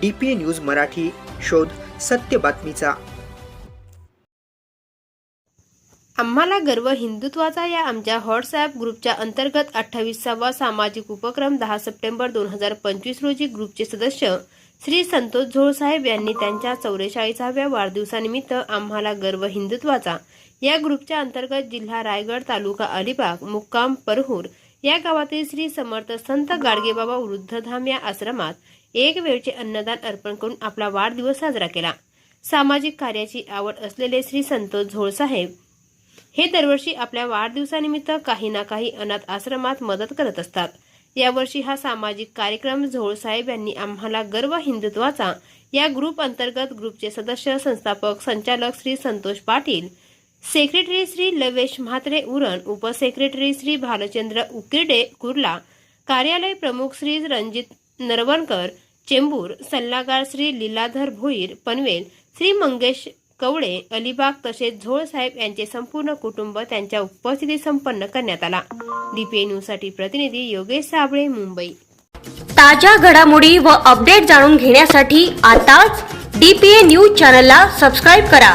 D P news Marathi शोध सत्य बातमीचा. आम्हाला गर्व हिंदुत्वाचा या आमच्या व्हॉट्सॲप ग्रुपच्या अंतर्गत अठ्ठावीसावा सामाजिक उपक्रम दहा सप्टेंबर दोन हजार पंचवीस रोजी ग्रुपचे सदस्य श्री संतोष झोळसाहेब यांनी त्यांच्या चौवेचाळीसाव्या वाढदिवसानिमित्त आम्हाला गर्व हिंदुत्वाचा. या ग्रुपच्या अंतर्गत जिल्हा रायगड तालुका अलिबाग मुक्काम परहूर या गावातील श्री समर्थ संत गाडगेबाबा वृद्धधाम या आश्रमात एक वेळचे अन्नदान अर्पण करून आपला वाढदिवस साजरा केला. सामाजिक कार्याची आवड असलेले श्री संतोष झोळसाहेब हे दरवर्षी आपल्या वाढदिवसानिमित्त काही ना काही अनाथ आश्रमात मदत करत असतात. यावर्षी हा सामाजिक कार्यक्रम झोळसाहेब यांनी आम्हाला गर्व हिंदुत्वाचा या ग्रुप अंतर्गत ग्रुपचे सदस्य संस्थापक संचालक श्री संतोष पाटील सेक्रेटरी श्री लवेश म्हात्रे उरण उपसेक्रेटरी श्री भालचंद्र उकिरडे कुर्ला कार्यालय प्रमुख श्री रणजित नरवणकर चेंबूर सल्लागार श्री लीलाधर भोईर पनवेल श्री मंगेश कवडे अलिबाग तसेच झोळ साहेब यांचे संपूर्ण कुटुंब त्यांच्या उपस्थितीत संपन्न करण्यात आला. डीपीए न्यूजसाठी प्रतिनिधी योगेश साबळे मुंबई. ताज्या घडामोडी व अपडेट जाणून घेण्यासाठी आताच डी पी ए न्यूज चॅनलला सबस्क्राईब करा.